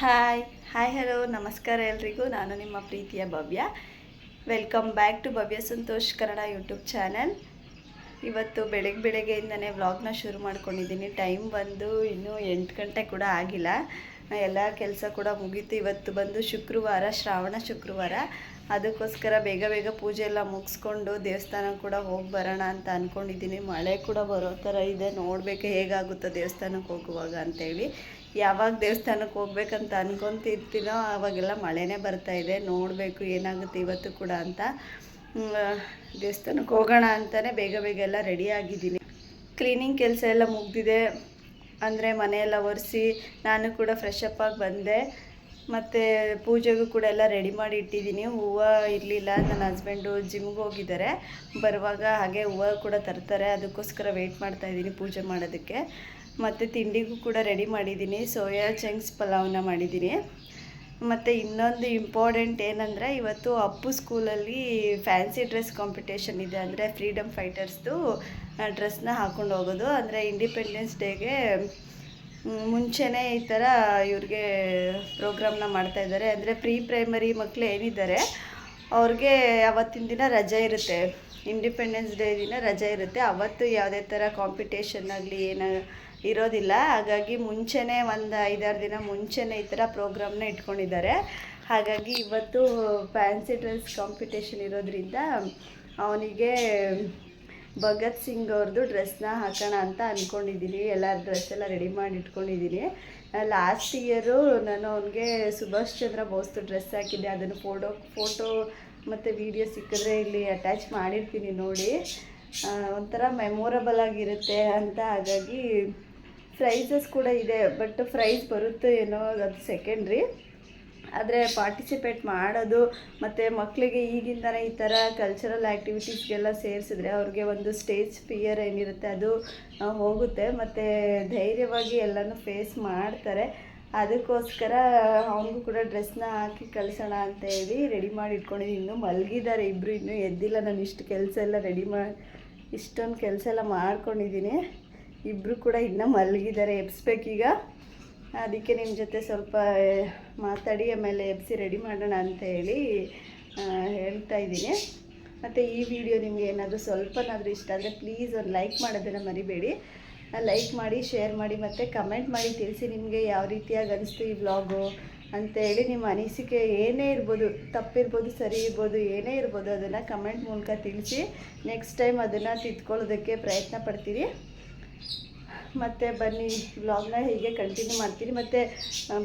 Hi hi hello ನಮಸ್ಕಾರ ಎಲ್ರಿಗೂ. ನಾನು ನಿಮ್ಮ ಪ್ರೀತಿಯ Bhavya. Welcome back to Bhavya Santosh Kannada YouTube channel ಇವತ್ತು ಬೆಳಗ್ಗೆ ಬೆಳಗ್ಗೆಯಿಂದನೇ ವ್ಲಾಗ್ನ ಶುರು ಮಾಡ್ಕೊಂಡಿದ್ದೀನಿ. ಟೈಮ್ ಬಂದು ಇನ್ನೂ ಎಂಟು ಗಂಟೆ ಕೂಡ ಆಗಿಲ್ಲ. ಎಲ್ಲ ಕೆಲಸ ಕೂಡ ಮುಗೀತು. ಇವತ್ತು ಬಂದು ಶುಕ್ರವಾರ, ಶ್ರಾವಣ ಶುಕ್ರವಾರ. ಅದಕ್ಕೋಸ್ಕರ ಬೇಗ ಬೇಗ ಪೂಜೆ ಎಲ್ಲ ಮುಗಿಸ್ಕೊಂಡು ದೇವಸ್ಥಾನ ಕೂಡ ಹೋಗಿ ಬರೋಣ ಅಂತ ಅಂದ್ಕೊಂಡಿದ್ದೀನಿ ಮಳೆ ಕೂಡ ಬರೋ ಥರ ಇದೆ. ನೋಡಬೇಕು ಹೇಗಾಗುತ್ತೋ ದೇವಸ್ಥಾನಕ್ಕೆ ಹೋಗುವಾಗ ಅಂತೇಳಿ. ಯಾವಾಗ ದೇವಸ್ಥಾನಕ್ಕೆ ಹೋಗ್ಬೇಕಂತ ಅನ್ಕೊತಿರ್ತೀನೋ, ಆವಾಗೆಲ್ಲ ಮಳೆನೇ ಬರ್ತಾ ಇದೆ, ನೋಡಬೇಕು ಏನಾಗುತ್ತೆ ಇವತ್ತು ಕೂಡ ಅಂತ. ದೇವಸ್ಥಾನಕ್ಕೆ ಹೋಗೋಣ ಅಂತಲೇ ಬೇಗ ಬೇಗ ಎಲ್ಲ ರೆಡಿ ಆಗಿದ್ದೀನಿ. ಕ್ಲೀನಿಂಗ್ ಕೆಲಸ ಎಲ್ಲ ಮುಗ್ದಿದೆ, ಅಂದರೆ ಮನೆಯೆಲ್ಲ ಒರೆಸಿ ನಾನು ಕೂಡ ಫ್ರೆಶ್ ಅಪ್ ಆಗಿ ಬಂದೆ. ಮತ್ತು ಪೂಜೆಗೂ ಕೂಡ ಎಲ್ಲ ರೆಡಿ ಮಾಡಿ ಇಟ್ಟಿದ್ದೀನಿ. ಹೂವು ಇರಲಿಲ್ಲ, ನನ್ನ ಹಸ್ಬೆಂಡು ಜಿಮ್ಗೆ ಹೋಗಿದ್ದಾರೆ. ಬರುವಾಗ ಹಾಗೆ ಹೂವು ಕೂಡ ತರ್ತಾರೆ, ಅದಕ್ಕೋಸ್ಕರ ವೆಯ್ಟ್ ಮಾಡ್ತಾ ಇದ್ದೀನಿ ಪೂಜೆ ಮಾಡೋದಕ್ಕೆ. ಮತ್ತು ತಿಂಡಿಗೂ ಕೂಡ ರೆಡಿ ಮಾಡಿದ್ದೀನಿ. ಸೋಯಾ ಚಂಕ್ಸ್ ಪಲಾವ್ನ ಮಾಡಿದ್ದೀನಿ. ಮತ್ತು ಇನ್ನೊಂದು ಇಂಪಾರ್ಟೆಂಟ್ ಏನಂದರೆ ಇವತ್ತು ಅಪ್ಪು ಸ್ಕೂಲಲ್ಲಿ ಫ್ಯಾನ್ಸಿ ಡ್ರೆಸ್ ಕಾಂಪಿಟೇಷನ್ ಇದೆ ಅಂದರೆ ಫ್ರೀಡಮ್ ಫೈಟರ್ಸ್ದು ಡ್ರೆಸ್ನ ಹಾಕ್ಕೊಂಡು ಹೋಗೋದು. ಅಂದರೆ ಇಂಡಿಪೆಂಡೆನ್ಸ್ ಡೇಗೆ ಮುಂಚೆನೇ ಈ ಥರ ಇವ್ರಿಗೆ ಪ್ರೋಗ್ರಾಮ್ನ ಮಾಡ್ತಾ ಇದ್ದಾರೆ. ಅಂದರೆ ಪ್ರೀ ಪ್ರೈಮರಿ ಮಕ್ಕಳು ಏನಿದ್ದಾರೆ, ಅವ್ರಿಗೆ ಅವತ್ತಿನ ದಿನ ರಜೆ ಇರುತ್ತೆ. ಇಂಡಿಪೆಂಡೆನ್ಸ್ ಡೇ ದಿನ ರಜೆ ಇರುತ್ತೆ. ಅವತ್ತು ಯಾವುದೇ ಥರ ಕಾಂಪಿಟೇಷನ್ ಆಗಲಿ, ಏನು ಇರೋದಿಲ್ಲ. ಹಾಗಾಗಿ ಮುಂಚೆನೇ ಒಂದು ಐದಾರು ದಿನ ಮುಂಚೆನೇ ಈ ಥರ ಪ್ರೋಗ್ರಾಮ್ನ ಇಟ್ಕೊಂಡಿದ್ದಾರೆ. ಹಾಗಾಗಿ ಇವತ್ತು ಫ್ಯಾನ್ಸಿ ಡ್ರೆಸ್ ಕಾಂಪಿಟೇಷನ್ ಇರೋದ್ರಿಂದ ಅವನಿಗೆ ಭಗತ್ ಸಿಂಗ್ ಅವ್ರದ್ದು ಡ್ರೆಸ್ನ ಹಾಕೋಣ ಅಂತ ಅಂದ್ಕೊಂಡಿದ್ದೀನಿ ಎಲ್ಲ ಡ್ರೆಸ್ ಎಲ್ಲ ರೆಡಿ ಮಾಡಿ ಇಟ್ಕೊಂಡಿದ್ದೀನಿ. ಲಾಸ್ಟ್ ಇಯರು ನಾನು ಅವನಿಗೆ ಸುಭಾಷ್ ಚಂದ್ರ ಬೋಸ್ದು ಡ್ರೆಸ್ ಹಾಕಿದ್ದೆ. ಅದನ್ನು ಫೋಟೋ ಫೋಟೋ ಮತ್ತು ವಿಡಿಯೋ ಸಿಕ್ಕಿದ್ರೆ ಇಲ್ಲಿ ಅಟ್ಯಾಚ್ ಮಾಡಿರ್ತೀನಿ ನೋಡಿ. ಒಂಥರ ಮೆಮೊರಬಲ್ ಆಗಿರುತ್ತೆ ಅಂತ ಹಾಗಾಗಿ ಪ್ರೈಸಸ್ ಕೂಡ ಇದೆ ಬಟ್ ಪ್ರೈಸ್ ಬರುತ್ತೆ ಏನೋ ಅದು ಸೆಕೆಂಡ್ರಿ ಆದರೆ ಪಾರ್ಟಿಸಿಪೇಟ್ ಮಾಡೋದು, ಮತ್ತು ಮಕ್ಕಳಿಗೆ ಈಗಿಂದನೇ ಈ ಥರ ಕಲ್ಚರಲ್ ಆ್ಯಕ್ಟಿವಿಟೀಸ್ಗೆಲ್ಲ ಸೇರಿಸಿದ್ರೆ ಅವ್ರಿಗೆ ಒಂದು ಸ್ಟೇಜ್ ಫಿಯರ್ ಏನಿರುತ್ತೆ ಅದು ಹೋಗುತ್ತೆ. ಮತ್ತು ಧೈರ್ಯವಾಗಿ ಎಲ್ಲನೂ ಫೇಸ್ ಮಾಡ್ತಾರೆ. ಅದಕ್ಕೋಸ್ಕರ ಅವನಿಗೂ ಕೂಡ ಡ್ರೆಸ್ನ ಹಾಕಿ ಕಳಿಸೋಣ ಅಂತ ಹೇಳಿ ರೆಡಿ ಮಾಡಿ ಇಟ್ಕೊಂಡಿದ್ದೀನಿ ಇನ್ನೂ ಮಲಗಿದ್ದಾರೆ ಇಬ್ಬರು ಇನ್ನೂ ಎದ್ದಿಲ್ಲ ನಾನು ಇಷ್ಟು ಕೆಲಸ ಎಲ್ಲ ರೆಡಿ ಮಾಡಿ ಇಷ್ಟೊಂದು ಕೆಲಸ ಎಲ್ಲ ಮಾಡ್ಕೊಂಡಿದ್ದೀನಿ ಇಬ್ಬರು ಕೂಡ ಇನ್ನೂ ಮಲಗಿದ್ದಾರೆ ಎಬ್ಸ್ಬೇಕೀಗ ಅದಕ್ಕೆ ನಿಮ್ಮ ಜೊತೆ ಸ್ವಲ್ಪ ಮಾತಾಡಿ, ಆಮೇಲೆ ಎಬ್ಸಿ ರೆಡಿ ಮಾಡೋಣ ಅಂತ ಹೇಳಿ ಹೇಳ್ತಾ ಇದ್ದೀನಿ. ಮತ್ತು ಈ ವಿಡಿಯೋ ನಿಮಗೆ ಏನಾದರೂ ಸ್ವಲ್ಪನಾದರೂ ಇಷ್ಟ ಆದರೆ ಪ್ಲೀಸ್ ಒಂದು ಲೈಕ್ ಮಾಡೋದನ್ನು ಮರಿಬೇಡಿ. ಲೈಕ್ ಮಾಡಿ ಶೇರ್ ಮಾಡಿ, ಮತ್ತು ಕಮೆಂಟ್ ಮಾಡಿ ತಿಳಿಸಿ ನಿಮಗೆ ಯಾವ ರೀತಿಯಾಗಿ ಅನಿಸ್ತು ಈ ವ್ಲಾಗು ಅಂತೇಳಿ ನಿಮ್ಮ ಅನಿಸಿಕೆ ಏನೇ ಇರ್ಬೋದು, ತಪ್ಪಿರ್ಬೋದು, ಸರಿ ಇರ್ಬೋದು, ಏನೇ ಇರ್ಬೋದು, ಅದನ್ನು ಕಮೆಂಟ್ ಮೂಲಕ ತಿಳಿಸಿ ನೆಕ್ಸ್ಟ್ ಟೈಮ್ ಅದನ್ನು ತಿದ್ಕೊಳ್ಳೋದಕ್ಕೆ ಪ್ರಯತ್ನ ಪಡ್ತೀರಿ. ಮತ್ತು ಬನ್ನಿ ವ್ಲಾಗ್ನ ಹೀಗೆ ಕಂಟಿನ್ಯೂ ಮಾಡ್ತೀನಿ. ಮತ್ತು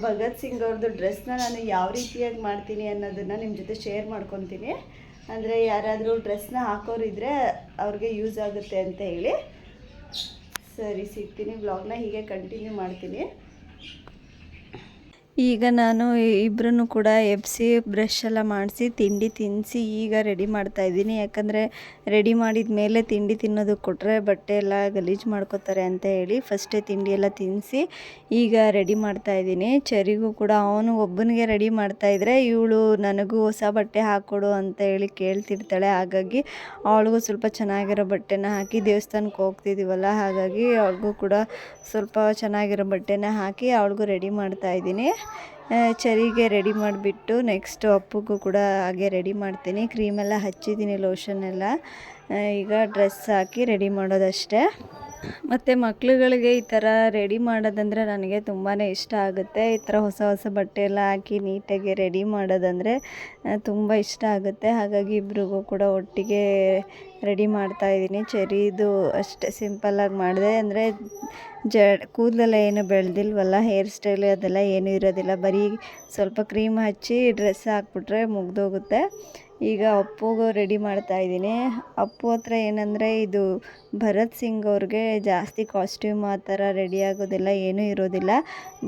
ಭಗತ್ ಸಿಂಗ್ ಅವ್ರದ್ದು ಡ್ರೆಸ್ನ ನಾನು ಯಾವ ರೀತಿಯಾಗಿ ಮಾಡ್ತೀನಿ ಅನ್ನೋದನ್ನು ನಿಮ್ಮ ಜೊತೆ ಶೇರ್ ಮಾಡ್ಕೊತೀನಿ. ಅಂದರೆ ಯಾರಾದರೂ ಡ್ರೆಸ್ನ ಹಾಕೋರಿದ್ರೆ ಅವ್ರಿಗೆ ಯೂಸ್ ಆಗುತ್ತೆ ಅಂತ ಹೇಳಿ. ಸರಿ, ಸಿಗ್ತೀನಿ. ವ್ಲಾಗ್ನ ಹೀಗೆ ಕಂಟಿನ್ಯೂ ಮಾಡ್ತೀನಿ. ಈಗ ನಾನು ಇಬ್ಬರನ್ನು ಕೂಡ ಎಬ್ಸಿ ಬ್ರಷ್ ಎಲ್ಲ ಮಾಡಿಸಿ ತಿಂಡಿ ತಿನ್ನಿಸಿ ಈಗ ರೆಡಿ ಮಾಡ್ತಾ ಇದ್ದೀನಿ. ಯಾಕಂದರೆ ರೆಡಿ ಮಾಡಿದ ಮೇಲೆ ತಿಂಡಿ ತಿನ್ನೋದು ಕೊಟ್ಟರೆ ಬಟ್ಟೆ ಎಲ್ಲ ಗಲೀಜು ಮಾಡ್ಕೋತಾರೆ ಅಂತ ಹೇಳಿ ಫಸ್ಟೇ ತಿಂಡಿ ಎಲ್ಲ ತಿನ್ನಿಸಿ ಈಗ ರೆಡಿ ಮಾಡ್ತಾ ಇದ್ದೀನಿ. ಚರಿಗೂ ಕೂಡ ಅವನು ಒಬ್ಬನಿಗೆ ರೆಡಿ ಮಾಡ್ತಾ ಇದ್ರೆ ಇವಳು ನನಗೂ ಹೊಸ ಬಟ್ಟೆ ಹಾಕ್ಕೊಡು ಅಂತ ಹೇಳಿ ಕೇಳ್ತಿರ್ತಾಳೆ. ಹಾಗಾಗಿ ಅವಳಿಗೂ ಸ್ವಲ್ಪ ಚೆನ್ನಾಗಿರೋ ಬಟ್ಟೆನ ಹಾಕಿ ದೇವಸ್ಥಾನಕ್ಕೆ ಹೋಗ್ತಿದ್ದೀವಲ್ಲ ಹಾಗಾಗಿ ಅವಳಿಗೂ ಕೂಡ ಸ್ವಲ್ಪ ಚೆನ್ನಾಗಿರೋ ಬಟ್ಟೆನ ಹಾಕಿ ಅವಳಿಗೂ ರೆಡಿ ಮಾಡ್ತಾ ಇದ್ದೀನಿ. ಚರಿಗೆ ರೆಡಿ ಮಾಡಿಬಿಟ್ಟು ನೆಕ್ಸ್ಟು ಅಪ್ಪಗೂ ಕೂಡ ಹಾಗೆ ರೆಡಿ ಮಾಡ್ತೀನಿ. ಕ್ರೀಮೆಲ್ಲ ಹಚ್ಚಿದ್ದೀನಿ ಲೋಷನ್ ಎಲ್ಲ. ಈಗ ಡ್ರೆಸ್ ಹಾಕಿ ರೆಡಿ ಮಾಡೋದಷ್ಟೇ. ಮತ್ತು ಮಕ್ಳುಗಳಿಗೆ ಈ ಥರ ರೆಡಿ ಮಾಡೋದಂದರೆ ನನಗೆ ತುಂಬಾ ಇಷ್ಟ ಆಗುತ್ತೆ. ಈ ಥರ ಹೊಸ ಹೊಸ ಬಟ್ಟೆ ಎಲ್ಲ ಹಾಕಿ ನೀಟಾಗಿ ರೆಡಿ ಮಾಡೋದಂದರೆ ತುಂಬ ಇಷ್ಟ ಆಗುತ್ತೆ. ಹಾಗಾಗಿ ಇಬ್ರಿಗೂ ಕೂಡ ಒಟ್ಟಿಗೆ ರೆಡಿ ಮಾಡ್ತಾ ಇದ್ದೀನಿ. ಚೆರಿದು ಅಷ್ಟೇ ಸಿಂಪಲ್ಲಾಗಿ ಮಾಡಿದೆ. ಅಂದರೆ ಜ ಕೂದಲೆಲ್ಲ ಏನು ಬೆಳೆದಿಲ್ವಲ್ಲ ಹೇರ್ ಸ್ಟೈಲ್ ಅದೆಲ್ಲ ಏನೂ ಇರೋದಿಲ್ಲ. ಬರೀ ಸ್ವಲ್ಪ ಕ್ರೀಮ್ ಹಚ್ಚಿ ಡ್ರೆಸ್ ಹಾಕ್ಬಿಟ್ರೆ ಮುಗಿದೋಗುತ್ತೆ. ಈಗ ಅಪ್ಪುಗೂ ರೆಡಿ ಮಾಡ್ತಾ ಇದ್ದೀನಿ. ಅಪ್ಪು ಹತ್ರ ಏನಂದರೆ ಇದು ಭರತ್ ಸಿಂಗ್ ಅವ್ರಿಗೆ ಜಾಸ್ತಿ ಕಾಸ್ಟ್ಯೂಮ್ ಆ ಥರ ರೆಡಿ ಆಗೋದಿಲ್ಲ, ಏನೂ ಇರೋದಿಲ್ಲ.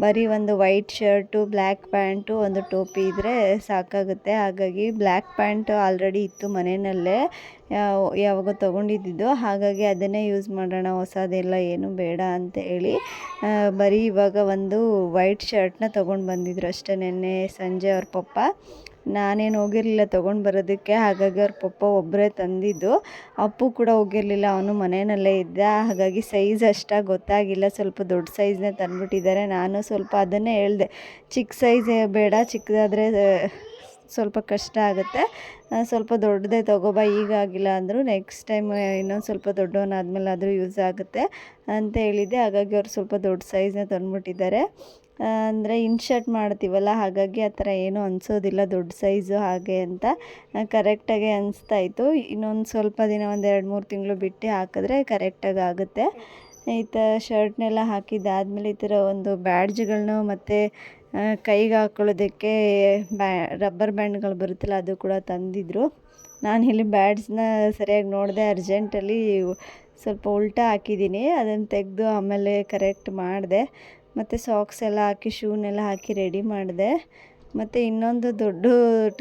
ಬರೀ ಒಂದು ವೈಟ್ ಶರ್ಟು ಬ್ಲ್ಯಾಕ್ ಪ್ಯಾಂಟು ಒಂದು ಟೋಪಿ ಇದ್ದರೆ ಸಾಕಾಗುತ್ತೆ. ಹಾಗಾಗಿ ಬ್ಲ್ಯಾಕ್ ಪ್ಯಾಂಟ್ ಆಲ್ರೆಡಿ ಇತ್ತು ಮನೆಯಲ್ಲೇ ಯಾವ ಯಾವಾಗ ತೊಗೊಂಡಿದ್ದು ಹಾಗಾಗಿ ಅದನ್ನೇ ಯೂಸ್ ಮಾಡೋಣ, ಹೊಸದೆಲ್ಲ ಏನು ಬೇಡ ಅಂತ ಹೇಳಿ. ಬರೀ ಇವಾಗ ಒಂದು ವೈಟ್ ಶರ್ಟ್ನ ತೊಗೊಂಡು ಬಂದಿದ್ರು ಅಷ್ಟೇ ನೆನ್ನೆ ಸಂಜೆ ಅವ್ರ ಪಪ್ಪ. ನಾನೇನು ಹೋಗಿರಲಿಲ್ಲ ತೊಗೊಂಡು ಬರೋದಕ್ಕೆ. ಹಾಗಾಗಿ ಅವ್ರ ಪಪ್ಪ ಒಬ್ಬರೇ ತಂದಿದ್ದು. ಅಪ್ಪು ಕೂಡ ಹೋಗಿರಲಿಲ್ಲ, ಅವನು ಮನೆಯಲ್ಲೇ ಇದ್ದ, ಹಾಗಾಗಿ ಸೈಜ್ ಅಷ್ಟಾಗಿ ಗೊತ್ತಾಗಿಲ್ಲ. ಸ್ವಲ್ಪ ದೊಡ್ಡ ಸೈಜ್ನೇ ತಂದುಬಿಟ್ಟಿದ್ದಾರೆ. ನಾನು ಸ್ವಲ್ಪ ಅದನ್ನೇ ಹೇಳಿದೆ. ಚಿಕ್ಕ ಸೈಜ್ ಬೇಡ, ಚಿಕ್ಕದಾದರೆ ಸ್ವಲ್ಪ ಕಷ್ಟ ಆಗುತ್ತೆ. ಸ್ವಲ್ಪ ದೊಡ್ಡದೇ ತಗೋಬಾ, ಈಗ ಆಗಿಲ್ಲ ಅಂದರು ನೆಕ್ಸ್ಟ್ ಟೈಮ್ ಇನ್ನೊಂದು ಸ್ವಲ್ಪ ದೊಡ್ಡವನಾದ್ಮೇಲೆ ಆದರೂ ಯೂಸ್ ಆಗುತ್ತೆ ಅಂತ ಹೇಳಿದ್ದೆ. ಹಾಗಾಗಿ ಅವ್ರು ಸ್ವಲ್ಪ ದೊಡ್ಡ ಸೈಜ್ನ ತಂದುಬಿಟ್ಟಿದ್ದಾರೆ. ಅಂದರೆ ಇನ್ಶರ್ಟ್ ಮಾಡ್ತೀವಲ್ಲ, ಹಾಗಾಗಿ ಆ ಥರ ಏನೂ ಅನಿಸೋದಿಲ್ಲ, ದೊಡ್ಡ ಸೈಜು ಹಾಗೆ ಅಂತ. ಕರೆಕ್ಟಾಗಿ ಅನಿಸ್ತಾ ಇತ್ತು ಇನ್ನೊಂದು ಸ್ವಲ್ಪ ದಿನ, ಒಂದು ಎರಡು ಮೂರು ತಿಂಗಳು ಬಿಟ್ಟು ಹಾಕಿದ್ರೆ ಕರೆಕ್ಟಾಗಿ ಆಗುತ್ತೆ. ಈ ಥರ ಶರ್ಟ್ನೆಲ್ಲ ಹಾಕಿದ್ದಾದಮೇಲೆ ಈ ಥರ ಒಂದು ಬ್ಯಾಡ್ಜ್ಗಳನ್ನ ಮತ್ತು ಕೈಗೆ ಹಾಕೊಳ್ಳೋದಕ್ಕೆ ಬ್ಯಾ, ರಬ್ಬರ್ ಬ್ಯಾಂಡ್ಗಳು ಬರುತ್ತಲ್ಲ, ಅದು ಕೂಡ ತಂದಿದ್ದರು ನಾನು ಇಲ್ಲಿ ಬ್ಯಾಡ್ಸ್ನ ಸರಿಯಾಗಿ ನೋಡಿದೆ, ಅರ್ಜೆಂಟಲ್ಲಿ ಸ್ವಲ್ಪ ಉಲ್ಟಾ ಹಾಕಿದ್ದೀನಿ. ಅದನ್ನು ತೆಗೆದು ಆಮೇಲೆ ಕರೆಕ್ಟ್ ಮಾಡಿದೆ. ಮತ್ತು ಸಾಕ್ಸ್ ಎಲ್ಲ ಹಾಕಿ ಶೂನೆಲ್ಲ ಹಾಕಿ ರೆಡಿ ಮಾಡಿದೆ. ಮತ್ತು ಇನ್ನೊಂದು ದೊಡ್ಡ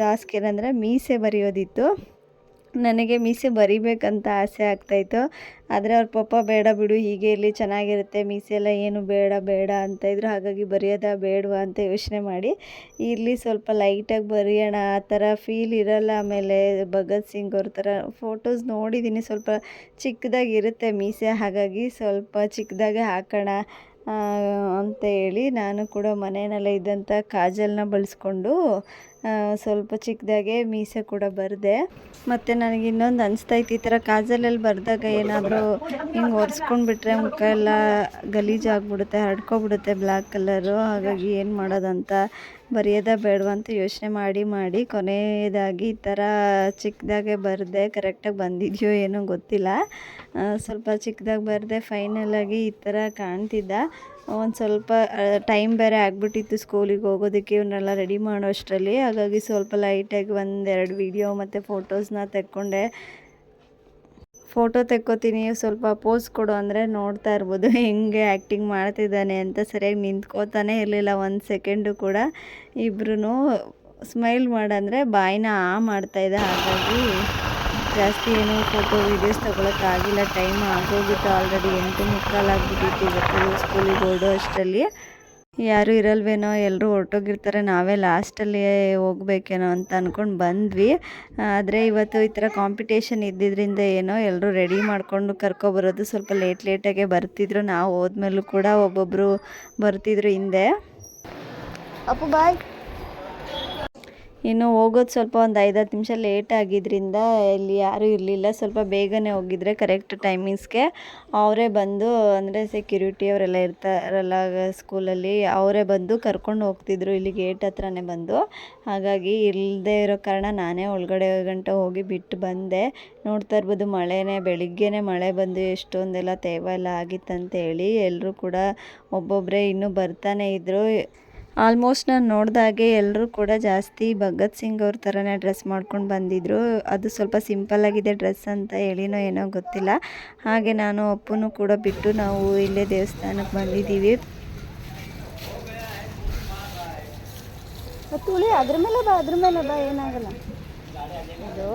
ಟಾಸ್ಕ್ ಏನಂದರೆ ಮೀಸೆ ಬರೆಯೋದಿತ್ತು. ನನಗೆ ಮೀಸೆ ಬರಿಬೇಕಂತ ಆಸೆ ಆಗ್ತಾಯಿತ್ತು ಆದರೆ ಅವ್ರ ಪಪ್ಪ ಬೇಡ ಬಿಡು, ಹೀಗೆ ಇಲ್ಲಿ ಚೆನ್ನಾಗಿರುತ್ತೆ, ಮೀಸೆ ಎಲ್ಲ ಏನು ಬೇಡ ಬೇಡ ಅಂತ ಇದ್ರು. ಹಾಗಾಗಿ ಬರೆಯೋದ ಬೇಡವಾ? ಅಂತ ಯೋಚನೆ ಮಾಡಿ, ಇಲ್ಲಿ ಸ್ವಲ್ಪ ಲೈಟಾಗಿ ಬರೆಯೋಣ, ಆ ಥರ ಫೀಲ್ ಇರಲ್ಲ. ಆಮೇಲೆ ಭಗತ್ ಸಿಂಗ್ ಅವ್ರ ಥರ ಫೋಟೋಸ್ ನೋಡಿದ್ದೀನಿ ಸ್ವಲ್ಪ ಚಿಕ್ಕದಾಗಿರುತ್ತೆ ಮೀಸೆ. ಹಾಗಾಗಿ ಸ್ವಲ್ಪ ಚಿಕ್ಕದಾಗೆ ಹಾಕೋಣ. ಅಂತ ಹೇಳಿ ನಾನು ಕೂಡ ಮನೆಯಲ್ಲೇ ಇದ್ದಂಥ ಕಾಜಲ್ನ ಬಳಸ್ಕೊಂಡು ಸ್ವಲ್ಪ ಚಿಕ್ಕದಾಗೆ ಮೀಸೆ ಕೂಡ ಬರದೆ. ಮತ್ತು ನನಗೆ ಇನ್ನೊಂದು ಅನಿಸ್ತೈತೆ ಈ ಥರ ಕಾಜಲಲ್ಲಿ ಬರೆದಾಗ ಏನಾದರೂ ಹಿಂಗೆ ಒರೆಸ್ಕೊಂಡ್ಬಿಟ್ರೆ ಮುಖ ಎಲ್ಲ ಗಲೀಜಾಗ್ಬಿಡುತ್ತೆ ಹರ್ಡ್ಕೊಬಿಡುತ್ತೆ ಬ್ಲ್ಯಾಕ್ ಕಲರು, ಹಾಗಾಗಿ ಏನು ಮಾಡೋದಂತ ಬರೆಯೋದ ಬೇಡವಂತ ಯೋಚನೆ ಮಾಡಿ ಮಾಡಿ ಕೊನೆಯದಾಗಿ ಈ ಥರ ಚಿಕ್ಕದಾಗೆ ಬರೆದೆ, ಕರೆಕ್ಟಾಗಿ ಬಂದಿದೆಯೋ ಏನೋ ಗೊತ್ತಿಲ್ಲ. ಸ್ವಲ್ಪ ಚಿಕ್ಕದಾಗಿ ಬರೆದೆ ಫೈನಲಾಗಿ ಈ ಥರ ಕಾಣ್ತಿದ್ದ. ಒಂದು ಸ್ವಲ್ಪ ಟೈಮ್ ಬೇರೆ ಆಗಿಬಿಟ್ಟಿತ್ತು ಸ್ಕೂಲಿಗೆ ಹೋಗೋದಕ್ಕೆ ಇವನ್ನೆಲ್ಲ ರೆಡಿ ಮಾಡೋ ಅಷ್ಟರಲ್ಲಿ ಹಾಗಾಗಿ ಸ್ವಲ್ಪ ಲೈಟಾಗಿ ಒಂದೆರಡು ವಿಡಿಯೋ ಮತ್ತು ಫೋಟೋಸ್ನ ತೆಕ್ಕೊಂಡೆ. ಫೋಟೋ ತೆಕ್ಕೋತೀನಿ, ಸ್ವಲ್ಪ ಪೋಸ್ ಕೊಡು ಅಂದರೆ ನೋಡ್ತಾ ಇರ್ಬೋದು, ಹೆಂಗೆ ಆ್ಯಕ್ಟಿಂಗ್ ಮಾಡ್ತಿದ್ದಾನೆ ಅಂತ ಸರಿಯಾಗಿ ನಿಂತ್ಕೋತಾನೆ ಇರಲಿಲ್ಲ ಒಂದು ಸೆಕೆಂಡು ಕೂಡ. ಇಬ್ಬರೂ ಸ್ಮೈಲ್ ಮಾಡಂದರೆ ಬಾಯಿನ ಆ ಮಾಡ್ತಾಯಿದ್ದೆ ಹಾಗಾಗಿ ಜಾಸ್ತಿ ಏನೂ ಫೋಟೋ ವೀಡಿಯೋಸ್ ತೊಗೊಳಕ್ಕಾಗಿಲ್ಲ. ಟೈಮ್ ಆಗೋಗಿತ್ತು ಆಲ್ರೆಡಿ ಎಂಟು ಮುಕ್ಕಾಲು ಆಗ್ಬಿಟ್ಟಿತ್ತು ಇವತ್ತು ಸ್ಕೂಲಿಗೆ ಹೊರಡೋ ಅಷ್ಟರಲ್ಲಿ. ಯಾರೂ ಇರಲ್ವೇನೋ ಎಲ್ಲರೂ ಹೊರಟೋಗಿರ್ತಾರೆ. ನಾವೇ ಲಾಸ್ಟಲ್ಲಿ ಹೋಗ್ಬೇಕೇನೋ ಅಂತ ಅಂದ್ಕೊಂಡು ಬಂದ್ವಿ. ಆದರೆ ಇವತ್ತು ಈ ಥರ ಕಾಂಪಿಟೇಷನ್ ಇದ್ದಿದ್ದರಿಂದ ಏನೋ ಎಲ್ಲರೂ ರೆಡಿ ಮಾಡಿಕೊಂಡು ಕರ್ಕೊಬರೋದು ಸ್ವಲ್ಪ ಲೇಟ್ ಲೇಟಾಗೆ ಬರ್ತಿದ್ರು. ನಾವು ಹೋದ್ಮೇಲೂ ಕೂಡ ಒಬ್ಬೊಬ್ಬರು ಬರ್ತಿದ್ರು ಹಿಂದೆ. ಅಪ್ಪು ಬಾಯ್ ಇನ್ನು ಹೋಗೋದು ಸ್ವಲ್ಪ ಒಂದು ಐದು ಹತ್ತು ನಿಮಿಷ ಲೇಟ್ ಆಗಿದ್ದರಿಂದ ಇಲ್ಲಿ ಯಾರೂ ಇರಲಿಲ್ಲ. ಸ್ವಲ್ಪ ಬೇಗನೆ ಹೋಗಿದ್ರೆ ಕರೆಕ್ಟ್ ಟೈಮಿಂಗ್ಸ್ಗೆ ಅವರೇ ಬಂದು ಅಂದರೆ ಸೆಕ್ಯೂರಿಟಿ ಅವರೆಲ್ಲ ಇರ್ತಾರಲ್ಲ ಸ್ಕೂಲಲ್ಲಿ ಅವರೇ ಬಂದು ಕರ್ಕೊಂಡು ಹೋಗ್ತಿದ್ರು ಇಲ್ಲಿ ಗೇಟ್ ಹತ್ರನೇ ಬಂದು. ಹಾಗಾಗಿ ಇಲ್ಲದೆ ಇರೋ ಕಾರಣ ನಾನೇ ಒಳಗಡೆ ಗಂಟೆ ಹೋಗಿ ಬಿಟ್ಟು ಬಂದೆ. ನೋಡ್ತಾ ಇರ್ಬೋದು ಮಳೆನೇ, ಬೆಳಿಗ್ಗೆನೇ ಮಳೆ ಬಂದು ಎಷ್ಟೊಂದೆಲ್ಲ ತೇವ ಎಲ್ಲ ಆಗಿತ್ತಂತೇಳಿ. ಎಲ್ಲರೂ ಕೂಡ ಒಬ್ಬೊಬ್ಬರೇ ಇನ್ನೂ ಬರ್ತಾನೆ ಇದ್ದರು ಆಲ್ಮೋಸ್ಟ್ ನಾನು ನೋಡಿದಾಗೆ ಎಲ್ಲರೂ ಕೂಡ ಜಾಸ್ತಿ ಭಗತ್ ಸಿಂಗ್ ಅವ್ರ ಥರನೇ ಡ್ರೆಸ್ ಮಾಡ್ಕೊಂಡು ಬಂದಿದ್ದರು ಅದು ಸ್ವಲ್ಪ ಸಿಂಪಲ್ ಆಗಿದೆ ಡ್ರೆಸ್ ಅಂತ ಹೇಳಿನೋ ಏನೋ ಗೊತ್ತಿಲ್ಲ. ಹಾಗೆ ನಾನು ಅಪ್ಪನೂ ಕೂಡ ಬಿಟ್ಟು ನಾವು ಇಲ್ಲೇ ದೇವಸ್ಥಾನಕ್ಕೆ ಬಂದಿದ್ದೀವಿ. ಅದ್ರ ಮೇಲೆ ಬಾ, ಅದ್ರ ಮೇಲೆ ಬಾ, ಏನಾಗಲ್ಲ. ಅದು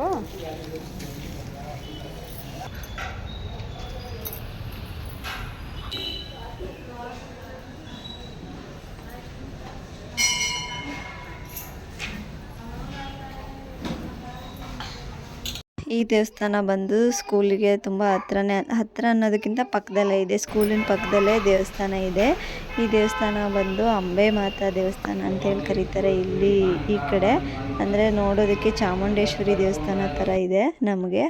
ಈ ದೇವಸ್ಥಾನ ಬಂದು ಸ್ಕೂಲಿಗೆ ತುಂಬ ಹತ್ರನೇ, ಹತ್ರ ಅನ್ನೋದಕ್ಕಿಂತ ಪಕ್ಕದಲ್ಲೇ ಇದೆ. ಸ್ಕೂಲಿನ ಪಕ್ಕದಲ್ಲೇ ದೇವಸ್ಥಾನ ಇದೆ. ಈ ದೇವಸ್ಥಾನ ಬಂದು ಅಂಬೆ ಮಾತಾ ದೇವಸ್ಥಾನ ಅಂತೇಳಿ ಕರೀತಾರೆ ಇಲ್ಲಿ ಈ ಕಡೆ. ಅಂದರೆ ನೋಡೋದಕ್ಕೆ ಚಾಮುಂಡೇಶ್ವರಿ ದೇವಸ್ಥಾನ ಥರ ಇದೆ ನಮಗೆ.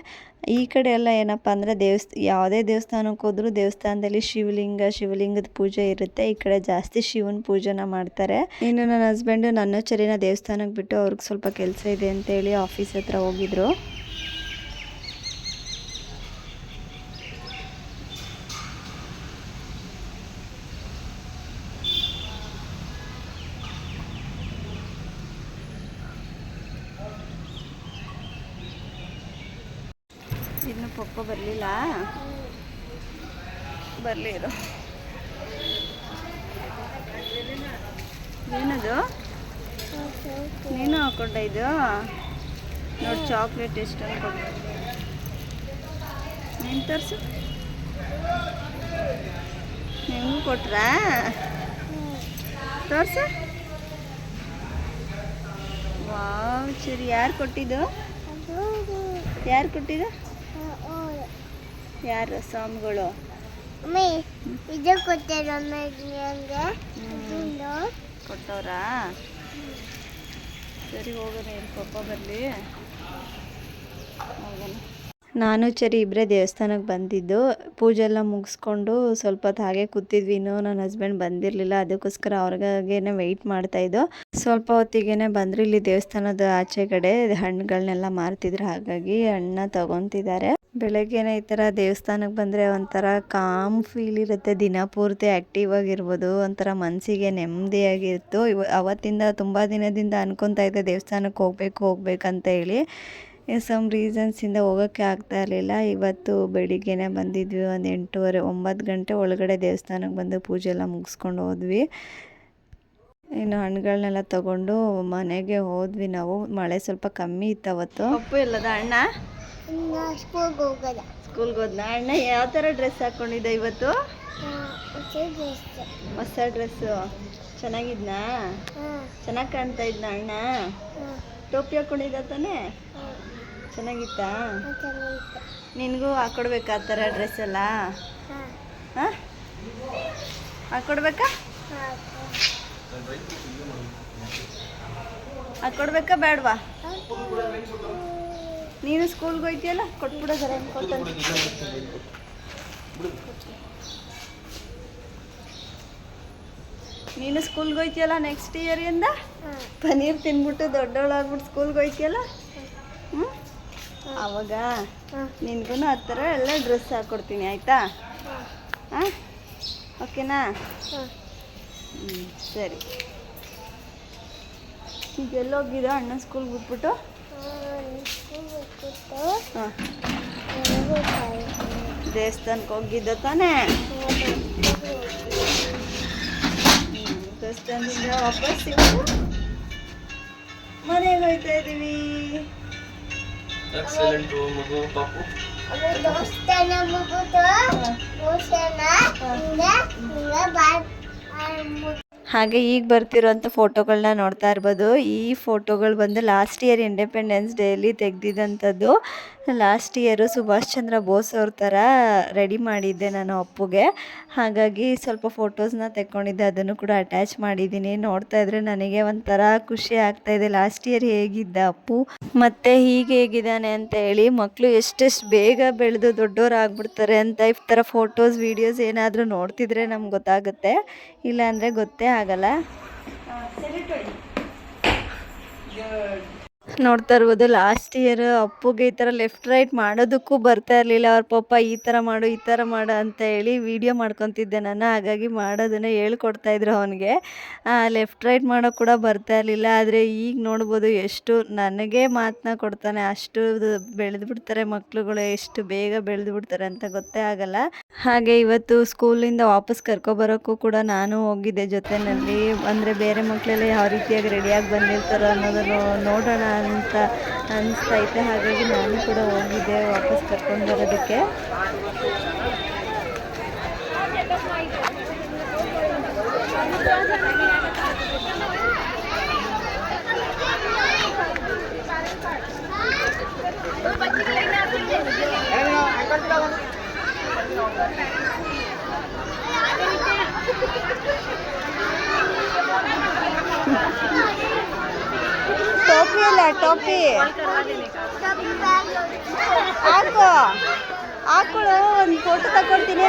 ಈ ಕಡೆ ಎಲ್ಲ ಏನಪ್ಪ ಅಂದರೆ ದೇವಸ್ಥ ಯಾವುದೇ ದೇವಸ್ಥಾನಕ್ಕೆ ಹೋದರೂ ದೇವಸ್ಥಾನದಲ್ಲಿ ಶಿವಲಿಂಗ, ಶಿವಲಿಂಗದ ಪೂಜೆ ಇರುತ್ತೆ. ಈ ಕಡೆ ಜಾಸ್ತಿ ಶಿವನ ಪೂಜೆನ ಮಾಡ್ತಾರೆ. ಇನ್ನು ನನ್ನ ಹಸ್ಬೆಂಡು ನನ್ನ ಚರಿನ ದೇವಸ್ಥಾನಕ್ಕೆ ಬಿಟ್ಟು ಅವ್ರಿಗೆ ಸ್ವಲ್ಪ ಕೆಲಸ ಇದೆ ಅಂತೇಳಿ ಆಫೀಸ್ ಹತ್ರ ಹೋಗಿದ್ರು ಇನ್ನು ಪಪ್ಪ ಬರಲಿಲ್ಲ ಬರಲಿ ಇರು ಏನದು ನೀನು ಹಾಕೊಂಡ ಇದು? ನೋಡಿ ಚಾಕ್ಲೇಟ್ ಎಷ್ಟು ಅನ್ಕೊಂಡು ನೀನು ತರಿಸು. ನಿಮಗೂ ಕೊಟ್ರಾ? ತೋರ್ಸು. ವಾವ್ ಸರಿ ಯಾರು ಕೊಟ್ಟಿದ್ದು? ಯಾರು ಕೊಟ್ಟಿದ್ದು? ಯಾರು ಸ್ವಾಮಿಗಳು? ಇದು ಕೊಟ್ಟಿರೋ ಕೊಟ್ಟವ್ರಾ? ಸರಿ, ಹೋಗೋಣ ಇರು, ಪಪ್ಪ ಬರಲಿ. ನಾನು ಚರಿ ಇಬ್ಬರೇ ದೇವಸ್ಥಾನಕ್ಕೆ ಬಂದಿದ್ದು. ಪೂಜೆ ಎಲ್ಲ ಮುಗಿಸ್ಕೊಂಡು ಸ್ವಲ್ಪ ಹೊತ್ತು ಹಾಗೆ ಕೂತಿದ್ವಿ. ಇನ್ನೂ ನನ್ನ ಹಸ್ಬೆಂಡ್ ಬಂದಿರಲಿಲ್ಲ. ಅದಕ್ಕೋಸ್ಕರ ಅವ್ರಿಗೇನೆ ವೆಯ್ಟ್ ಮಾಡ್ತಾಯಿದ್ದು ಸ್ವಲ್ಪ ಹೊತ್ತಿಗೆ ಬಂದರು ಇಲ್ಲಿ ದೇವಸ್ಥಾನದ ಆಚೆ ಕಡೆ ಹಣ್ಣುಗಳನ್ನೆಲ್ಲ ಮಾರ್ತಿದ್ರು. ಹಾಗಾಗಿ ಹಣ್ಣನ್ನ ತಗೊತಿದ್ದಾರೆ. ಬೆಳಗ್ಗೆನೆ ಈ ಥರ ದೇವಸ್ಥಾನಕ್ಕೆ ಬಂದರೆ ಒಂಥರ ಕಾಮ್ ಫೀಲ್ ಇರುತ್ತೆ. ದಿನ ಪೂರ್ತಿ ಆ್ಯಕ್ಟಿವ್ ಆಗಿರ್ಬೋದು, ಒಂಥರ ಮನಸ್ಸಿಗೆ ನೆಮ್ಮದಿಯಾಗಿತ್ತು. ಇವ, ಅವತ್ತಿಂದ ತುಂಬ ದಿನದಿಂದ ಅನ್ಕೊತಾ ಇದ್ದೆ, ದೇವಸ್ಥಾನಕ್ಕೆ ಹೋಗ್ಬೇಕು, ಹೋಗ್ಬೇಕಂತ ಹೇಳಿ. ಸಮ್ ರೀಸನ್ಸಿಂದ ಹೋಗೋಕ್ಕೆ ಆಗ್ತಾ ಇರಲಿಲ್ಲ. ಇವತ್ತು ಬೆಳಿಗ್ಗೆನೆ ಬಂದಿದ್ವಿ, ಒಂದು ಎಂಟೂವರೆ, ಒಂಬತ್ತು ಗಂಟೆ ಒಳಗಡೆ ದೇವಸ್ಥಾನಕ್ಕೆ ಬಂದು ಪೂಜೆ ಎಲ್ಲ ಮುಗಿಸ್ಕೊಂಡು ಹೋದ್ವಿ. ಇನ್ನು ಹಣ್ಣುಗಳನ್ನೆಲ್ಲ ತಗೊಂಡು ಮನೆಗೆ ಹೋದ್ವಿ ನಾವು. ಮಳೆ ಸ್ವಲ್ಪ ಕಮ್ಮಿ ಇತ್ತು ಅವತ್ತು. ಉಪ್ಪು ಇಲ್ಲದ ಅಣ್ಣ ಸ್ಕೂಲ್ಗೆ ಹೋಗೋದ ಸ್ಕೂಲ್ಗೆ ಹೋದ್ನ? ಅಣ್ಣ ಯಾವ ಥರ ಡ್ರೆಸ್ ಹಾಕೊಂಡಿದ್ದೆ ಇವತ್ತು? ಹೊಸ ಡ್ರೆಸ್ಸು ಚೆನ್ನಾಗಿದ್ನಾ? ಚೆನ್ನಾಗಿ ಕಾಣ್ತಾ ಇದ್ನ ಅಣ್ಣ? ಟೋಪಿ ಹಾಕ್ಕೊಂಡಿದ್ದ ತಾನೇ? ಚೆನ್ನಾಗಿತ್ತಾ? ನಿನಗೂ ಹಾಕ್ಕೊಡ್ಬೇಕಾ ಆ ಥರ ಡ್ರೆಸ್ ಎಲ್ಲ? ಹಾಂ. ಹಾಕ್ಕೊಡ್ಬೇಕಾ ಹಾಕ್ಕೊಡ್ಬೇಕಾ ಬೇಡವಾ? ನೀನು ಸ್ಕೂಲ್ಗೆ ಹೋಯ್ತೀಯಲ್ಲ? ಕೊಟ್ಬಿಡೋದಾರ ಕೊಡ್ತಾನೆ ನೀನು ಸ್ಕೂಲ್ಗೆ ಹೋಯ್ತಿಯಲ್ಲ ನೆಕ್ಸ್ಟ್ ಇಯರಿಂದ ಪನೀರ್ ತಿನ್ಬಿಟ್ಟು ದೊಡ್ಡವಳಾಗ್ಬಿಟ್ಟು ಸ್ಕೂಲ್ಗೆ ಹೋಯ್ತಿಯಲ್ಲ? ಹ್ಞೂ ಆವಾಗ ನಿನ್ಗೂ ಆ ಥರ ಎಲ್ಲ ಡ್ರೆಸ್ ಹಾಕ್ಕೊಡ್ತೀನಿ ಆಯಿತಾ? ಹಾಂ? ಓಕೆನಾ? ಹ್ಞೂ ಸರಿ. ಈಗ ಎಲ್ಲೋಗಿದ್ದ ಅಣ್ಣ ಸ್ಕೂಲ್ಗೆ ಬಿಟ್ಬಿಟ್ಟು? ದೇವಸ್ಥಾನಕ್ಕೆ ಹೋಗಿದ್ದ ತಾನೇ ದೇವಸ್ಥಾನದಿಂದ ವಾಪಸ್ ಇವತ್ತು ಮನೆಗೆ ಹೋಯ್ತಾ ಇದ್ದೀವಿ ಎಕ್ಸಲೆಂಟ್ ಮಗು ಪಾಪು ದೇವಸ್ಥಾನ ಮುಗಿದು ಭೂಷಣ ಹಿಂಗ ಹಿಂಗ ಬಾಯ್ ಹಾಗೆ ಈಗ ಬರ್ತಿರೋಂಥ ಫೋಟೋಗಳನ್ನ ನೋಡ್ತಾ ಇರ್ಬೋದು. ಈ ಫೋಟೋಗಳು ಬಂದು ಲಾಸ್ಟ್ ಇಯರ್ ಇಂಡಿಪೆಂಡೆನ್ಸ್ ಡೇಲಿ ತೆಗ್ದಿದ್ದಂಥದ್ದು ಲಾಸ್ಟ್ ಇಯರು ಸುಭಾಷ್ ಚಂದ್ರ ಬೋಸ್ ಅವ್ರ ಥರ ರೆಡಿ ಮಾಡಿದ್ದೆ ನಾನು ಅಪ್ಪುಗೆ. ಹಾಗಾಗಿ ಸ್ವಲ್ಪ ಫೋಟೋಸ್ನ ತೆಕ್ಕೊಂಡಿದ್ದೆ, ಅದನ್ನು ಕೂಡ ಅಟ್ಯಾಚ್ ಮಾಡಿದ್ದೀನಿ. ನೋಡ್ತಾ ಇದ್ರೆ ನನಗೆ ಒಂಥರ ಖುಷಿ ಆಗ್ತಾ ಇದೆ. ಲಾಸ್ಟ್ ಇಯರ್ ಹೇಗಿದ್ದ ಅಪ್ಪು? ಮತ್ತೆ ಹೀಗೆ ಹೇಗಿದ್ದಾನೆ ಅಂತ ಹೇಳಿ ಮಕ್ಕಳು ಎಷ್ಟೆಷ್ಟು ಬೇಗ ಬೆಳೆದು ದೊಡ್ಡವ್ರು ಆಗ್ಬಿಡ್ತಾರೆ ಅಂತ ಈ ಥರ ಫೋಟೋಸ್ ವೀಡಿಯೋಸ್ ಏನಾದರೂ ನೋಡ್ತಿದ್ರೆ ನಮ್ಗೆ ಗೊತ್ತಾಗುತ್ತೆ. ಇಲ್ಲಾಂದರೆ ಗೊತ್ತೇ ಆಗಲ್ಲ. ನೋಡ್ತಾ ಇರ್ಬೋದು. ಲಾಸ್ಟ್ ಇಯರ್ ಅಪ್ಪುಗೆ ಈ ಥರ ಲೆಫ್ಟ್ ರೈಟ್ ಮಾಡೋದಕ್ಕೂ ಬರ್ತಾ ಇರಲಿಲ್ಲ. ಅವ್ರ ಪಪ್ಪ ಈ ಥರ ಮಾಡು, ಈ ಥರ ಮಾಡು ಅಂತ ಹೇಳಿ ವಿಡಿಯೋ ಮಾಡ್ಕೊತಿದ್ದೆ ನಾನು. ಹಾಗಾಗಿ ಮಾಡೋದನ್ನು ಹೇಳ್ಕೊಡ್ತಾ ಇದ್ರು ಅವನಿಗೆ. ಲೆಫ್ಟ್ ರೈಟ್ ಮಾಡೋ ಕೂಡ ಬರ್ತಾ ಇರಲಿಲ್ಲ. ಆದರೆ ಈಗ ನೋಡ್ಬೋದು ಎಷ್ಟು ನನಗೆ ಮಾತನ್ನ ಕೊಡ್ತಾನೆ, ಅಷ್ಟು ಬೆಳೆದು ಬಿಡ್ತಾರೆ ಮಕ್ಳುಗಳು, ಎಷ್ಟು ಬೇಗ ಬೆಳೆದು ಬಿಡ್ತಾರೆ ಅಂತ ಗೊತ್ತೇ ಆಗಲ್ಲ. ಹಾಗೆ ಇವತ್ತು ಸ್ಕೂಲಿಂದ ವಾಪಸ್ ಕರ್ಕೊಬರೋಕ್ಕೂ ಕೂಡ ನಾನು ಹೋಗಿದ್ದೆ ಜೊತೆಯಲ್ಲಿ ಅಂದರೆ ಬೇರೆ ಮಕ್ಕಳೆಲ್ಲ ಯಾವ ರೀತಿಯಾಗಿ ರೆಡಿಯಾಗಿ ಬಂದಿರ್ತಾರೋ ಅನ್ನೋದನ್ನು ನೋಡೋಣ ಅಂತ ಅನಿಸ್ತೈತೆ. ಹಾಗಾಗಿ ನಾನು ಕೂಡ ಹೋಗಿದ್ದೆ ವಾಪಸ್ ಕರ್ಕೊಂಡು ಬರೋದಕ್ಕೆ. ಟೋಪಿ? ಹಾಕೋ. ಹಾಕೊಳ್ಳು ಒಂದು ಫೋಟೋ ತಗೊಳ್ತೀನಿ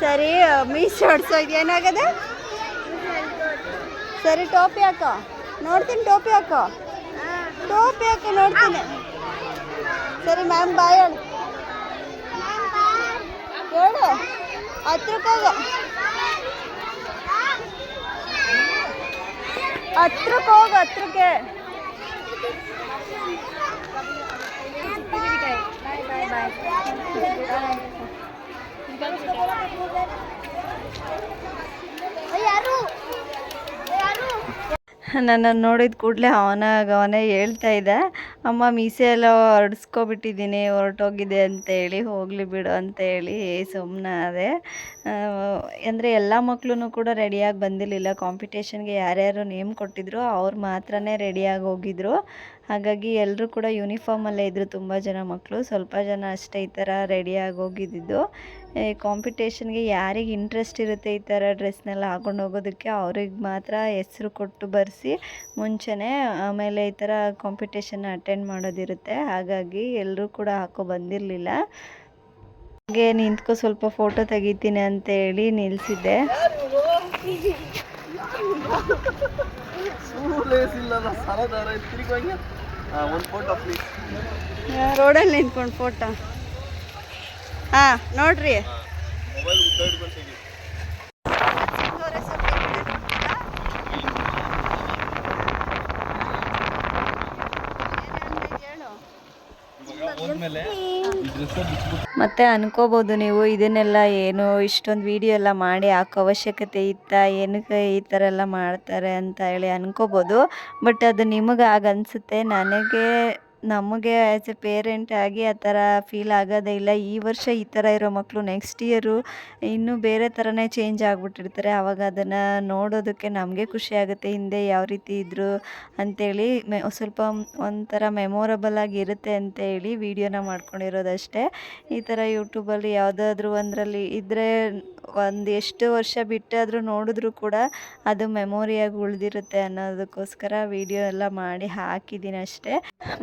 ಸರಿ, ಮೀಸ್ ಹೊಡ್ಸೋ ಏನಾಗದೆ? ಸರಿ, ಟೋಪಿ ಹಾಕೋ. ನೋಡ್ತೀನಿ, ಟೋಪಿ ಹಾಕೋ. ಟೋಪಿ ಹಾಕು, ನೋಡ್ತೀನಿ. ಸರಿ ಮ್ಯಾಮ್ ಬಾಯ್ ಹೇಳು. ಹೇಳು. ಹತ್ರಕ್ಕೆ ಹೋಗು. ಹತ್ರಕ್ಕೆ ಹೋಗು, ಹತ್ರಕ್ಕೆ. ನನ್ನನ್ನು ನೋಡಿದ ಕೂಡಲೇ ಅವನೇ ಹೇಳ್ತಾ ಇದ್ದ ಅಮ್ಮ ಮೀಸೆ ಎಲ್ಲ ಹೊರಡಿಸ್ಕೊಬಿಟ್ಟಿದ್ದೀನಿ ಹೊರಟೋಗಿದೆ ಅಂತೇಳಿ, ಹೋಗಲಿ ಬಿಡು ಅಂತೇಳಿ ಸುಮ್ಮನೆ ಅದೇ ಅಂದರೆ ಎಲ್ಲ ಮಕ್ಕಳು ಕೂಡ ರೆಡಿಯಾಗಿ ಬಂದಿರಲಿಲ್ಲ. ಕಾಂಪಿಟೇಷನ್ಗೆ ಯಾರ್ಯಾರು ನೇಮ್ ಕೊಟ್ಟಿದ್ರು, ಅವ್ರು ಮಾತ್ರನೇ ರೆಡಿಯಾಗಿ ಹೋಗಿದ್ರು. ಹಾಗಾಗಿ ಎಲ್ಲರೂ ಕೂಡ ಯೂನಿಫಾರ್ಮಲ್ಲೇ ಇದ್ದರು ತುಂಬ ಜನ ಮಕ್ಕಳು ಸ್ವಲ್ಪ ಜನ ಅಷ್ಟೇ ಈ ಥರ ರೆಡಿಯಾಗಿ ಹೋಗಿದ್ದಿದ್ದು. ಕಾಂಪಿಟೇಷನ್ಗೆ ಯಾರಿಗೆ ಇಂಟ್ರೆಸ್ಟ್ ಇರುತ್ತೆ ಈ ಥರ ಡ್ರೆಸ್ನೆಲ್ಲ ಹಾಕೊಂಡು ಹೋಗೋದಕ್ಕೆ, ಅವ್ರಿಗೆ ಮಾತ್ರ ಹೆಸರು ಕೊಟ್ಟು ಬರೆಸಿ ಮುಂಚೆನೇ ಆಮೇಲೆ ಈ ಥರ ಕಾಂಪಿಟೇಷನ್ ಅಟೆಂಡ್ ಮಾಡೋದಿರುತ್ತೆ. ಹಾಗಾಗಿ ಎಲ್ಲರೂ ಕೂಡ ಹಾಕೋ ಬಂದಿರಲಿಲ್ಲ. ಹಾಗೆ ನಿಂತ್ಕೊ ಸ್ವಲ್ಪ ಫೋಟೋ ತೆಗಿತೀನಿ ನಿಲ್ಲಿಸಿದ್ದೆ ತಿರುಗಿ ಫೋಟೋ ಪ್ಲೀಸ್ ರೋಡಲ್ಲಿ ನಿಂತ್ಕೊಂಡು ಫೋಟೋ ಹಾಂ, ನೋಡ್ರಿ ಮೊಬೈಲ್ ತರ್ಡ್ ಬಂದು ತೆಗಿ ಇವಾಗ ಹೋದ್ಮೇಲೆ ಈ ಡ್ರೆಸ್ ಬಿಚ್ಬಿಟ್ಟು ಮತ್ತೆ ಅನ್ಕೋಬಹುದು ನೀವು, ಇದನ್ನೆಲ್ಲ ಏನು, ಇಷ್ಟೊಂದು ವಿಡಿಯೋ ಎಲ್ಲ ಮಾಡಿ ಹಾಕೋ ಅವಶ್ಯಕತೆ ಇತ್ತಾ, ಏನಕ್ಕೆ ಈ ಥರ ಎಲ್ಲ ಮಾಡ್ತಾರೆ ಅಂತ ಹೇಳಿ ಅನ್ಕೋಬೋದು. ಬಟ್ ಅದು ನಿಮಗೆ ಆಗ ಅನಿಸುತ್ತೆ, ನನಗೆ ನಮಗೆ ಆ್ಯಸ್ ಎ ಪೇರೆಂಟ್ ಆಗಿ ಆ ಥರ ಫೀಲ್ ಆಗೋದೇ ಇಲ್ಲ. ಈ ವರ್ಷ ಈ ಥರ ಇರೋ ಮಕ್ಕಳು ನೆಕ್ಸ್ಟ್ ಇಯರು ಇನ್ನೂ ಬೇರೆ ಥರನೇ ಚೇಂಜ್ ಆಗಿಬಿಟ್ಟಿರ್ತಾರೆ. ಆವಾಗ ಅದನ್ನು ನೋಡೋದಕ್ಕೆ ನಮಗೆ ಖುಷಿ ಆಗುತ್ತೆ. ಹಿಂದೆ ಯಾವ ರೀತಿ ಇದ್ದರು ಅಂತೇಳಿ ಮೆ, ಸ್ವಲ್ಪ ಒಂಥರ ಮೆಮೊರಬಲ್ ಆಗಿ ಇರುತ್ತೆ ಅಂತೇಳಿ ವೀಡಿಯೋನ ಮಾಡ್ಕೊಂಡಿರೋದಷ್ಟೇ. ಈ ಥರ ಯೂಟ್ಯೂಬಲ್ಲಿ ಯಾವುದಾದ್ರೂ ಒಂದರಲ್ಲಿ ಇದ್ದರೆ ಒಂದು ಎಷ್ಟು ವರ್ಷ ಬಿಟ್ಟಾದರೂ ನೋಡಿದ್ರೂ ಕೂಡ ಅದು ಮೆಮೊರಿಯಾಗಿ ಉಳಿದಿರುತ್ತೆ ಅನ್ನೋದಕ್ಕೋಸ್ಕರ ವೀಡಿಯೋ ಎಲ್ಲ ಮಾಡಿ ಹಾಕಿದ್ದೀನಿ ಅಷ್ಟೇ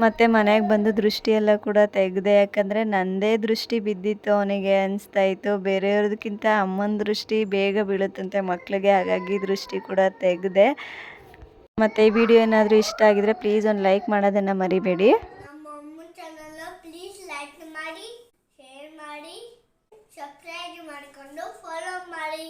ಮತ್ತು ಮನೆಗೆ ಬಂದು ದೃಷ್ಟಿ ಎಲ್ಲ ಕೂಡ ತೆಗೆದೆ, ಯಾಕಂದರೆ ನನ್ನದೇ ದೃಷ್ಟಿ ಬಿದ್ದಿತ್ತು ಅವನಿಗೆ ಅನಿಸ್ತಾ ಇತ್ತು. ಬೇರೆಯವ್ರದಕ್ಕಿಂತ ಅಮ್ಮನ ದೃಷ್ಟಿ ಬೇಗ ಬೀಳುತ್ತಂತೆ ಮಕ್ಕಳಿಗೆ ಹಾಗಾಗಿ ದೃಷ್ಟಿ ಕೂಡ ತೆಗೆದೆ. ಮತ್ತು ಈ ವಿಡಿಯೋ ಏನಾದರೂ ಇಷ್ಟ ಆಗಿದ್ರೆ ಪ್ಲೀಸ್ ಒಂದು ಲೈಕ್ ಮಾಡೋದನ್ನು ಮರಿಬೇಡಿ. ಸಬ್ಸ್ಕ್ರೈಬ್ ಮಾಡಿಕೊಂಡು ಫಾಲೋ ಮಾಡಿ.